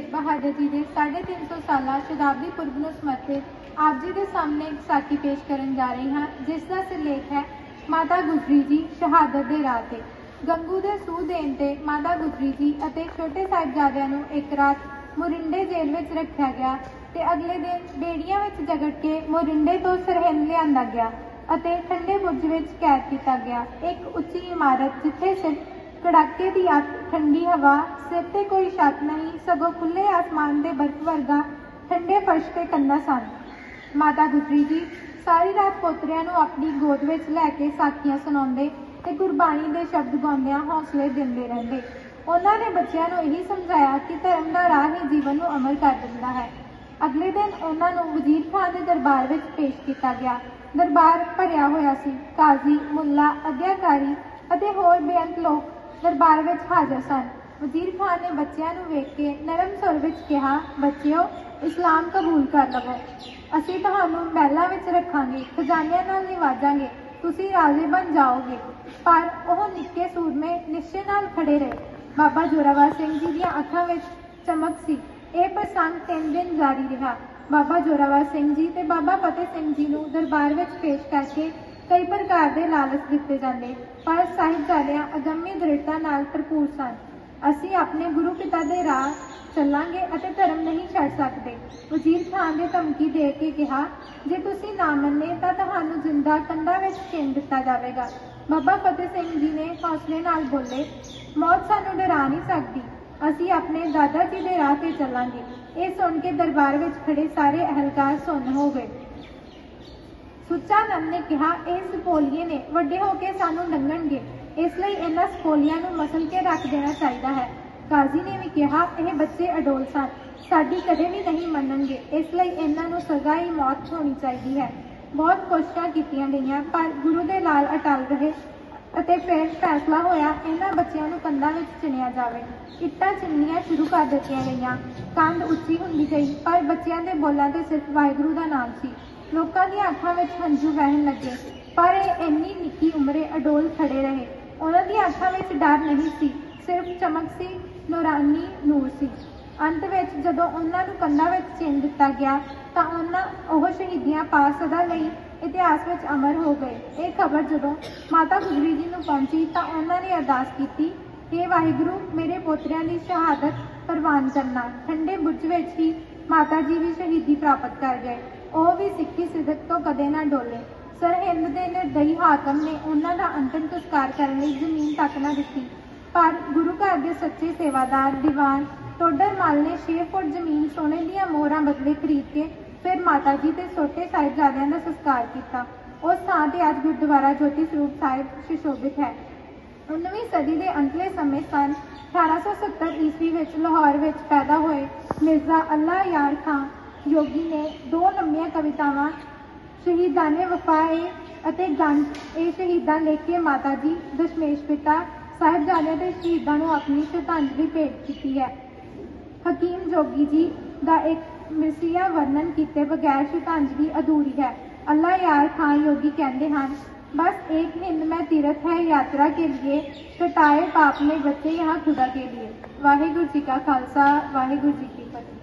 ਤੇਗ ਬਹਾਦਰ ਜੀ ਦੇ 350 ਸਾਲਾ ਸ਼ਤਾਬਦੀ ਪੁਰਬ ਨੂੰ ਸਮਰਪਿਤ ਆਪ ਜੀ ਦੇ ਸਾਹਮਣੇ ਇੱਕ ਸਾਖੀ ਪੇਸ਼ ਕਰਨ ਜਾ ਰਹੀ ਹਾਂ, ਜਿਸ ਦਾ ਸਿਰਲੇਖ ਹੈ ਮਾਤਾ ਗੁਜਰੀ ਜੀ ਸ਼ਹਾਦਤ ਦੇ ਰਾਹ ਤੇ। ਗੰਗੂ ਦੇ ਸੂਹ ਦੇਣ ਤੇ ਮਾਤਾ ਗੁਜਰੀ ਜੀ ਅਤੇ ਛੋਟੇ ਸਾਹਿਬਜ਼ਾਦਿਆਂ ਨੂੰ ਇੱਕ ਰਾਤ ਮੋਰਿੰਡੇ ਜੇਲ੍ਹ ਵਿੱਚ ਰੱਖਿਆ ਗਿਆ ਤੇ ਅਗਲੇ ਦਿਨ ਬੇੜੀਆਂ ਵਿੱਚ ਜਗੜ ਕੇ ਮੋਰਿੰਡੇ ਤੋਂ ਸਰਹਿੰਦ ਲਿਆਂਦਾ ਗਿਆ ਅਤੇ ਠੰਡੇ ਬੁਰਜ ਵਿੱਚ ਕੈਦ ਕੀਤਾ ਗਿਆ। ਇੱਕ ਉੱਚੀ ਇਮਾਰਤ ਜਿੱਥੇ ਸਿਰਫ ਕੜਾਕੇ ਦੀ ਅੱਤ ਠੰਡੀ ਹਵਾ, ਸਿਰ ਤੇ ਕੋਈ ਛੱਤ ਨਹੀਂ, ਸਗੋਂ ਖੁੱਲੇ ਆਸਮਾਨ ਦੇ ਬਰਫ਼ ਵਰਗਾ ਠੰਡੇ ਫਰਸ਼ ਤੇ ਕੰਧਾਂ ਸਨ। ਮਾਤਾ ਗੁਜਰੀ ਜੀ, ਸਾਰੀ ਰਾਤ ਪੋਤਰਿਆਂ ਨੂੰ ਆਪਣੀ ਗੋਦ ਵਿੱਚ ਲੈ ਕੇ ਸਾਖੀਆਂ ਸੁਣਾਉਂਦੇ ਤੇ ਗੁਰਬਾਣੀ ਦੇ ਸ਼ਬਦ ਗਾਉਂਦਿਆਂ ਹੌਸਲੇ ਦਿੰਦੇ ਰਹਿੰਦੇ। ਉਹਨਾਂ ਨੇ ਬੱਚਿਆਂ ਨੂੰ ਇਹੀ ਸਮਝਾਇਆ ਕਿ ਧਰਮ ਦਾ ਰਾਹ ਹੀ ਜੀਵਨ ਨੂੰ ਅਮਰ ਕਰ ਦਿੰਦਾ ਹੈ। ਅਗਲੇ ਦਿਨ ਉਹਨਾਂ ਨੂੰ ਵਜ਼ੀਰ ਖਾਨ ਦੇ ਦਰਬਾਰ ਵਿੱਚ ਪੇਸ਼ ਕੀਤਾ ਗਿਆ। ਦਰਬਾਰ ਭਰਿਆ ਹੋਇਆ ਸੀ। ਕਾਜ਼ੀ, ਮੁੱਲਾ, ਅਧਿਆਕਾਰੀ ਅਤੇ ਹੋਰ ਬੇਅੰਤ ਲੋਕ ਦਰਬਾਰ ਵਿੱਚ ਹਾਜ਼ਰ ਸਨ। ਵਜ਼ੀਰ ਖਾਨ ਨੇ ਬੱਚਿਆਂ ਨੂੰ ਵੇਖ ਕੇ ਨਰਮ ਸੁਰ ਵਿੱਚ ਕਿਹਾ, ਬੱਚਿਓ, ਇਸਲਾਮ ਕਬੂਲ ਕਰ ਲਵੋ। ਅਸੀਂ ਤੁਹਾਨੂੰ ਮਹਿਲਾਂ ਵਿੱਚ ਰੱਖਾਂਗੇ, ਖਜ਼ਾਨਿਆਂ ਨਾਲ ਨਿਵਾਜਾਂਗੇ। ਤੁਸੀਂ ਰਾਜ਼ੀ ਬਣ ਜਾਓਗੇ। ਪਰ ਉਹ ਨਿੱਕੇ ਸੂਰਮੇ ਨਿਸ਼ਚੇ ਨਾਲ ਖੜੇ ਰਹੇ। ਬਾਬਾ ਜੋਰਾਵਰ ਸਿੰਘ ਜੀ ਦੀਆਂ ਅੱਖਾਂ ਵਿੱਚ ਚਮਕ ਸੀ। ਇਹ ਪ੍ਰਸੰਗ ਤਿੰਨ ਦਿਨ ਜਾਰੀ ਰਿਹਾ। ਬਾਬਾ ਜੋਰਾਵਰ ਸਿੰਘ ਜੀ ਤੇ ਬਾਬਾ ਫਤਿਹ ਸਿੰਘ ਜੀ ਨੂੰ ਦਰਬਾਰ ਵਿੱਚ ਪੇਸ਼ ਕਰਕੇ ਕਈ ਪ੍ਰਕਾਰ ਦੇ ਲਾਲਚ ਦਿੱਤੇ ਜਾਂਦੇ, ਪਰ ਸਾਹਿਬਜ਼ਾਦਿਆਂ ਅਗੰਮੀ ਦ੍ਰਿੜਤਾ ਨਾਲ ਭਰਪੂਰ ਸਨ। ਅਸੀਂ ਆਪਣੇ ਗੁਰੂ ਪਿਤਾ ਦੇ ਰਾਹ ਚੱਲਾਂਗੇ ਅਤੇ ਧਰਮ ਨਹੀਂ ਛੱਡ ਸਕਦੇ। ਵਜ਼ੀਰ ਖਾਨ ਨੇ ਧਮਕੀ ਦੇ ਕੇ ਕਿਹਾ, ਜੇ ਤੁਸੀਂ ਨਾ ਮੰਨੇ ਤਾਂ ਤੁਹਾਨੂੰ ਜ਼ਿੰਦਾ ਕੰਧਾਂ ਵਿੱਚ ਚਿਣ ਦਿੱਤਾ ਜਾਵੇਗਾ। ਬਾਬਾ ਫਤਿਹ ਸਿੰਘ ਜੀ ਨੇ ਹੌਸਲੇ ਨਾਲ ਬੋਲੇ, ਮੌਤ ਸਾਨੂੰ ਡਰਾ ਨਹੀਂ ਸਕਦੀ। ਅਸੀਂ ਆਪਣੇ ਦਾਦਾ ਜੀ ਦੇ ਰਾਹ ਤੇ ਚੱਲਾਂਗੇ। ਇਹ ਸੁਣ ਕੇ ਦਰਬਾਰ ਵਿੱਚ ਖੜੇ ਸਾਰੇ ਅਹਲਕਾਰ ਸੁੰਨ ਹੋ ਗਏ। ਸੁੱਚਾ ਨੰਦ ਨੇ ਕਿਹਾ ਇਹ ਸਪੋਲੀਏ ਨੇ ਵੱਡੇ ਹੋ ਕੇ ਸਾਨੂੰ ਲੰਘਣਗੇ ਇਸ ਲਈ ਇਹਨਾਂ ਸਪੋਲੀਆਂ ਨੂੰ ਮਸਲ ਕੇ ਰੱਖ ਦੇਣਾ ਚਾਹੀਦਾ ਹੈ। ਕਾਜ਼ੀ ਨੇ ਵੀ ਕਿਹਾ, ਇਹ ਬੱਚੇ ਅਡੋਲ ਸਨ। ਸਾਡੀ ਕਦੇ ਵੀ ਨਹੀਂ ਮੰਨਣਗੇ। ਇਸ ਲਈ ਇਹਨਾਂ ਨੂੰ ਸਜ਼ਾ ਹੀ ਮੌਤ ਹੋਣੀ ਚਾਹੀਦੀ ਹੈ। ਬਹੁਤ ਕੋਸ਼ਿਸ਼ਾਂ ਕੀਤੀਆਂ ਗਈਆਂ, ਪਰ ਗੁਰੂ ਦੇ ਲਾਲ ਅਟਲ ਰਹੇ ਅਤੇ ਫਿਰ ਫੈਸਲਾ ਹੋਇਆ, ਇਹਨਾਂ ਬੱਚਿਆਂ ਨੂੰ ਕੰਧਾਂ ਵਿੱਚ ਚਿਣਿਆ ਜਾਵੇ। ਇੱਟਾਂ ਚਿਣਨੀਆਂ ਸ਼ੁਰੂ ਕਰ ਦਿੱਤੀਆਂ ਗਈਆਂ। ਕੰਧ ਉੱਚੀ ਹੁੰਦੀ ਗਈ, ਪਰ ਬੱਚਿਆਂ ਦੇ ਬੋਲਾਂ ਤੇ ਸਿਰਫ ਵਾਹਿਗੁਰੂ ਦਾ ਨਾਮ ਸੀ। ਲੋਕਾਂ ਦੀਆਂ ਅੱਖਾਂ ਵਿੱਚ ਹੰਝੂ ਵਹਿਣ ਲੱਗੇ, ਪਰ ਇਹ ਇੰਨੀ ਨਿੱਕੀ ਉਮਰੇ ਅਡੋਲ ਖੜੇ ਰਹੇ। ਉਹਨਾਂ ਦੀਆਂ ਅੱਖਾਂ ਵਿੱਚ ਡਰ ਨਹੀਂ ਸੀ, ਸਿਰਫ ਚਮਕ ਸੀ, ਨੂਰਾਨੀ ਨੂਰ ਸੀ। ਅੰਤ ਵਿੱਚ ਜਦੋਂ ਉਹਨਾਂ ਨੂੰ ਕੰਧਾਂ ਵਿੱਚ ਚਿਣ ਦਿੱਤਾ ਗਿਆ, ਤਾਂ ਉਹਨਾਂ ਉਹ ਸ਼ਹੀਦੀਆਂ ਪਾ ਸਦਾ ਲਈ ਇਤਿਹਾਸ ਵਿੱਚ ਅਮਰ ਹੋ ਗਏ। ਇਹ ਖਬਰ ਜਦੋਂ ਮਾਤਾ ਗੁਜਰੀ ਜੀ ਨੂੰ ਪਹੁੰਚੀ, ਤਾਂ ਉਹਨਾਂ ਨੇ ਅਰਦਾਸ ਕੀਤੀ ਕਿ ਵਾਹਿਗੁਰੂ, ਮੇਰੇ ਪੋਤਰਿਆਂ ਦੀ ਸ਼ਹਾਦਤ ਪ੍ਰਵਾਨ ਕਰਨਾ। ਠੰਡੇ ਬੁਰਜ ਵਿੱਚ ਹੀ ਮਾਤਾ ਜੀ ਵੀ ਸ਼ਹੀਦੀ ਪ੍ਰਾਪਤ ਕਰ ਗਏ। ਉਹ ਵੀ ਸਿੱਖੀ ਸਿਦਕ ਤੋਂ ਕਦੇ ਨਾ ਡੋਲੇ। ਸਰਹਿੰਦ ਦੇ ਨਿਰਦਈ ਹਾਕਮ ਨੇ ਉਹਨਾਂ ਦਾ ਅੰਤਿਮ ਸੰਸਕਾਰ ਕਰਨ ਲਈ ਜ਼ਮੀਨ ਤੱਕ ਨਾ ਦਿੱਤੀ। ਪਰ ਗੁਰੂ ਘਰ ਦੇ ਸੱਚੇ ਸੇਵਾਦਾਰ, ਦੀਵਾਨ ਟੋਡਰ ਮਲ ਨੇ 6 ਫੁੱਟ ਜ਼ਮੀਨ ਸੋਨੇ ਦੀਆਂ ਮੋਹਰਾਂ ਬਦਲੇ ਖਰੀਦ ਕੇ ਫਿਰ ਮਾਤਾ ਜੀ ਤੇ ਛੋਟੇ ਸਾਹਿਬਜ਼ਾਦਿਆਂ ਦਾ ਸੰਸਕਾਰ ਕੀਤਾ। ਉਸ ਥਾਂ ਤੇ ਅੱਜ ਗੁਰਦੁਆਰਾ ਜੋਤੀ ਸਰੂਪ ਸਾਹਿਬ ਸੁਸ਼ੋਭਿਤ ਹੈ। 19ਵੀਂ ਸਦੀ ਦੇ ਅੰਤਲੇ ਸਮੇਂ ਸਨ 1870 ਈਸਵੀ ਵਿੱਚ ਲਾਹੌਰ ਵਿੱਚ ਪੈਦਾ ਹੋਏ ਮਿਰਜ਼ਾ ਅੱਲਾ ਯਾਰ ਖਾਂ ਯੋਗੀ ਨੇ ਦੋ ਲੰਮੀਆਂ ਕਵਿਤਾਵਾਂ ਸ਼ਹੀਦਾਨੇ ਵਫਾਏ ਅਤੇ ਗੰਜ ਇਹ ਸ਼ਹੀਦਾਂ ਲਿਖ ਕੇ ਮਾਤਾ ਜੀ ਦਸ਼ਮੇਸ਼ ਪਿਤਾ ਸਾਹਿਬਜ਼ਾਦਿਆਂ ਤੇ ਸ਼ਹੀਦਾਂ ਨੂੰ ਆਪਣੀ ਸ਼ਰਧਾਂਜਲੀ ਭੇਟ ਕੀਤੀ ਹੈ ਹਕੀਮ ਜੋਗੀ ਜੀ ਦਾ ਇੱਕ ਮਿਸਰੀਆ ਵਰਣਨ ਕੀਤੇ ਬਗੈਰ ਸ਼ਰਧਾਂਜਲੀ ਅਧੂਰੀ ਹੈ ਅੱਲਾ ਯਾਰ ਖਾਨ ਯੋਗੀ ਕਹਿੰਦੇ ਹਨ बस एक हिंद में तीर्थ है यात्रा के लिए कटाए पाप में बच्चे यहाँ खुदा के लिए वाहिगुरु जी का खालसा वाहिगुरु जी की फतेह